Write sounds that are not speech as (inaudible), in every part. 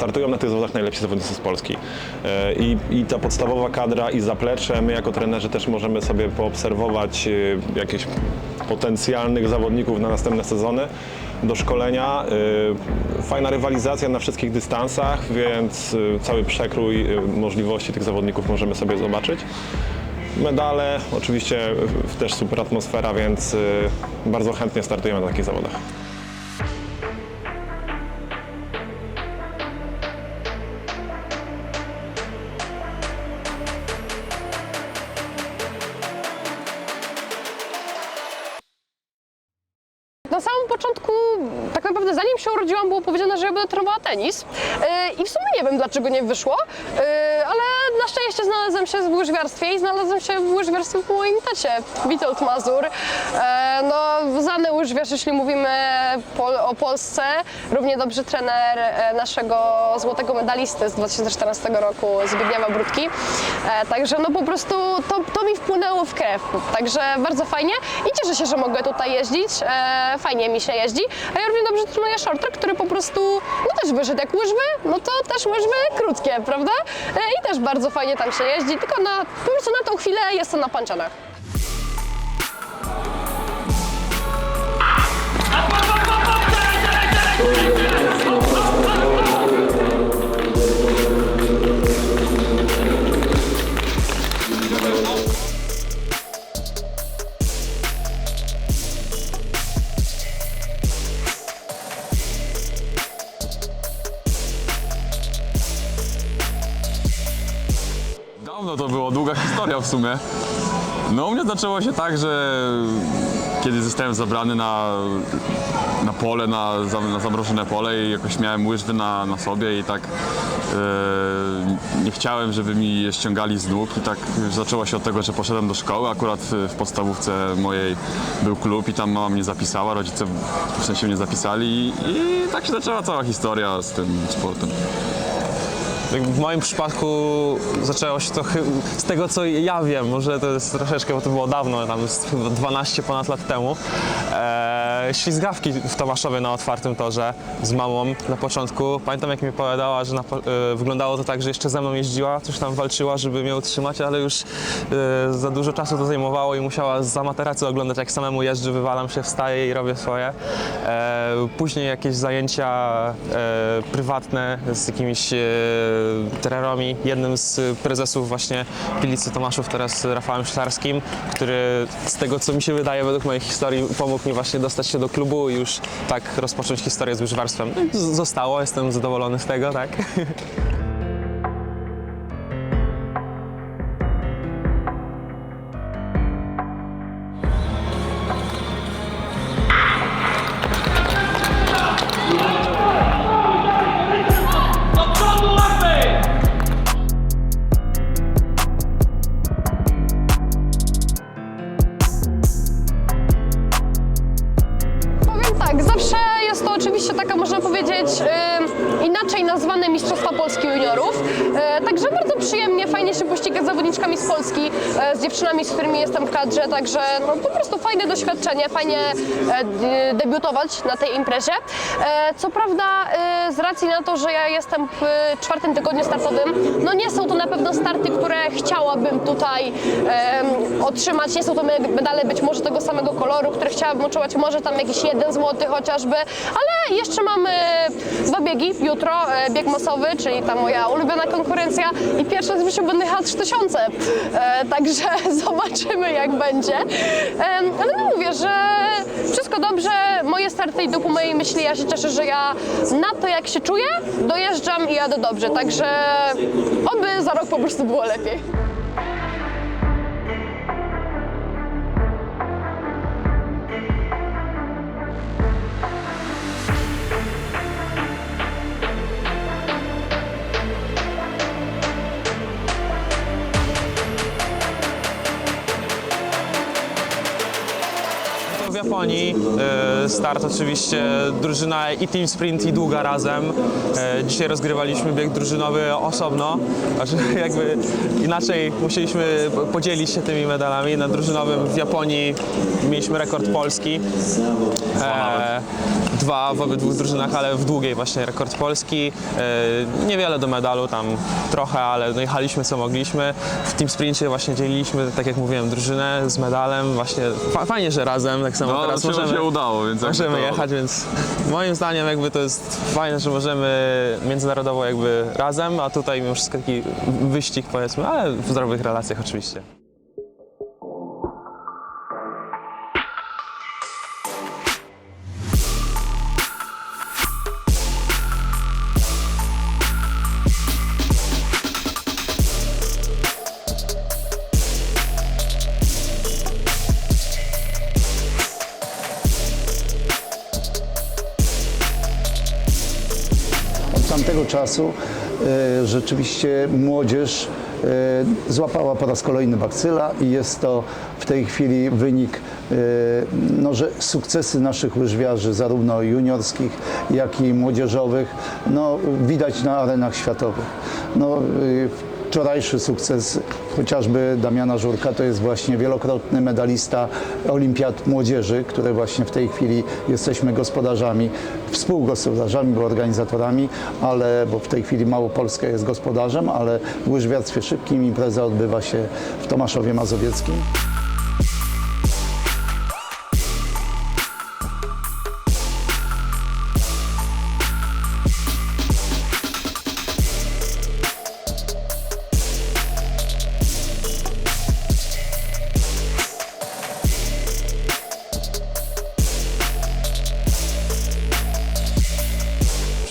startują na tych zawodach najlepsi zawodnicy z Polski. E, I, I ta podstawowa kadra i zaplecze, my jako trenerzy też możemy sobie poobserwować e, jakichś potencjalnych zawodników na następne sezony do szkolenia. E, Fajna rywalizacja na wszystkich dystansach, więc e, cały przekrój e, możliwości tych zawodników możemy sobie zobaczyć. Medale, oczywiście też super atmosfera, więc bardzo chętnie startujemy na takich zawodach. Początku, tak naprawdę zanim się urodziłam, było powiedziane, że ja będę trenowała tenis. Yy, I w sumie nie wiem, dlaczego nie wyszło, yy, ale na szczęście znalazłam się w łyżwiarstwie i znalazłam się w łyżwiarstwie po moim tacie, Witold Mazur. Yy, no, znany łyżwiarz, jeśli mówimy pol o Polsce, równie dobry trener e, naszego złotego medalisty z 2014 roku, Zbigniewa Brudki. E, Także no po prostu to, to mi wpłynęło w krew. Także bardzo fajnie i cieszę się, że mogę tutaj jeździć. E, Fajnie mi się jeździ. A ja równie dobrze trenuję short track, który po prostu no też wyszedł jak łyżwy, no to też łyżwy krótkie, prawda? E, I też bardzo fajnie tam się jeździ, tylko na, po prostu na tą chwilę jestem na panczanach. Dawno to było, długa historia w sumie. No u mnie zaczęło się tak, że kiedy zostałem zabrany na, na pole, na, na zamrożone pole i jakoś miałem łyżwy na, na sobie i tak e, nie chciałem, żeby mi je ściągali z nóg i tak zaczęło się od tego, że poszedłem do szkoły. Akurat w podstawówce mojej był klub i tam mama mnie zapisała, rodzice w sensie mnie zapisali i, i tak się zaczęła cała historia z tym sportem. W moim przypadku zaczęło się to z tego, co ja wiem, może to jest troszeczkę, bo to było dawno, tam jest chyba 12 ponad lat temu. E, ślizgawki w Tomaszowie na otwartym torze z mamą na początku. Pamiętam, jak mi opowiadała, że na, e, wyglądało to tak, że jeszcze ze mną jeździła, coś tam walczyła, żeby mnie utrzymać, ale już e, za dużo czasu to zajmowało i musiała za materacy oglądać, jak samemu jeżdżę, wywalam się, wstaję i robię swoje. E, później jakieś zajęcia prywatne z jakimiś trenerami. Jednym z prezesów właśnie Pilicy Tomaszów, teraz Rafałem Szlarskim, który z tego, co mi się wydaje, według mojej historii, pomógł mi właśnie dostać się do klubu i już tak rozpocząć historię z łyżwarstwem. No Zostało, jestem zadowolony z tego, tak. (laughs) także bardzo przyjemnie, fajnie się pościgać z zawodniczkami z Polski, y, z dziewczynami, z którymi jestem w kadrze, także no, po prostu fajne doświadczenie, fajnie e, debiutować na tej imprezie. E, co prawda, z racji na to, że ja jestem w czwartym tygodniu startowym, no nie są to na pewno starty, które chciałabym tutaj otrzymać. Nie są to me- medale być może tego samego koloru, które chciałabym otrzymać, może tam jakiś jeden złoty chociażby, ale jeszcze mamy dwa biegi jutro, e, bieg masowy, czyli ta moja ulubiona konkurencja i pierwszy raz w będę jechała 3000, e, także (laughs) zobaczymy jak będzie. Em, ale no mówię, że wszystko dobrze, moje starty idą po mojej myśli, ja się cieszę, że ja na to jak się czuję, dojeżdżam i jadę dobrze, także oby za rok po prostu było lepiej. Japonii. E, Start oczywiście drużyna i team sprint i długa razem. E, Dzisiaj rozgrywaliśmy bieg drużynowy osobno, znaczy (laughs) jakby inaczej musieliśmy po- podzielić się tymi medalami. Na drużynowym w Japonii mieliśmy rekord Polski. Dwa w obydwu drużynach, ale w długiej właśnie rekord Polski. E, Niewiele do medalu, tam trochę, ale no jechaliśmy co mogliśmy. W team sprincie właśnie dzieliliśmy, tak jak mówiłem, drużynę z medalem. Właśnie fa- fajnie, że razem, tak samo No, teraz możemy, się udało, więc możemy jechać, więc moim zdaniem jakby to jest fajne, że możemy międzynarodowo jakby razem, a tutaj mimo wszystko taki wyścig powiedzmy, ale w zdrowych relacjach oczywiście. Tamtego czasu e, rzeczywiście młodzież e, złapała po raz kolejny bakcyla i jest to w tej chwili wynik, e, no, że sukcesy naszych łyżwiarzy, zarówno juniorskich, jak i młodzieżowych, no, widać na arenach światowych. No, Wczorajszy sukces chociażby Damiana Żurka to jest właśnie wielokrotny medalista Olimpiad Młodzieży, które właśnie w tej chwili jesteśmy gospodarzami, współgospodarzami, bo organizatorami, ale bo w tej chwili Małopolska jest gospodarzem, ale w łyżwiarstwie szybkim impreza odbywa się w Tomaszowie Mazowieckim.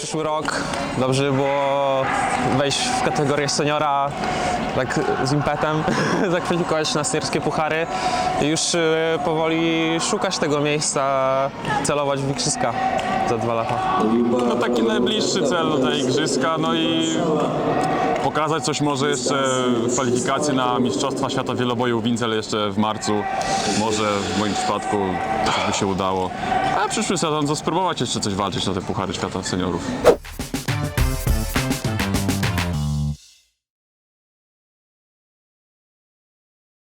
Przyszły rok dobrze by było wejść w kategorię seniora tak z impetem, (laughs) zakwalifikować na seniorskie puchary i już y, powoli szukać tego miejsca, celować w igrzyska za dwa lata. No taki najbliższy cel do tej igrzyska, no i pokazać coś może jeszcze w na Mistrzostwa Świata Wieloboju w jeszcze w marcu. Może w moim przypadku też by się udało. A przyszły sezon to spróbować jeszcze coś walczyć na te Puchary Świata Seniorów.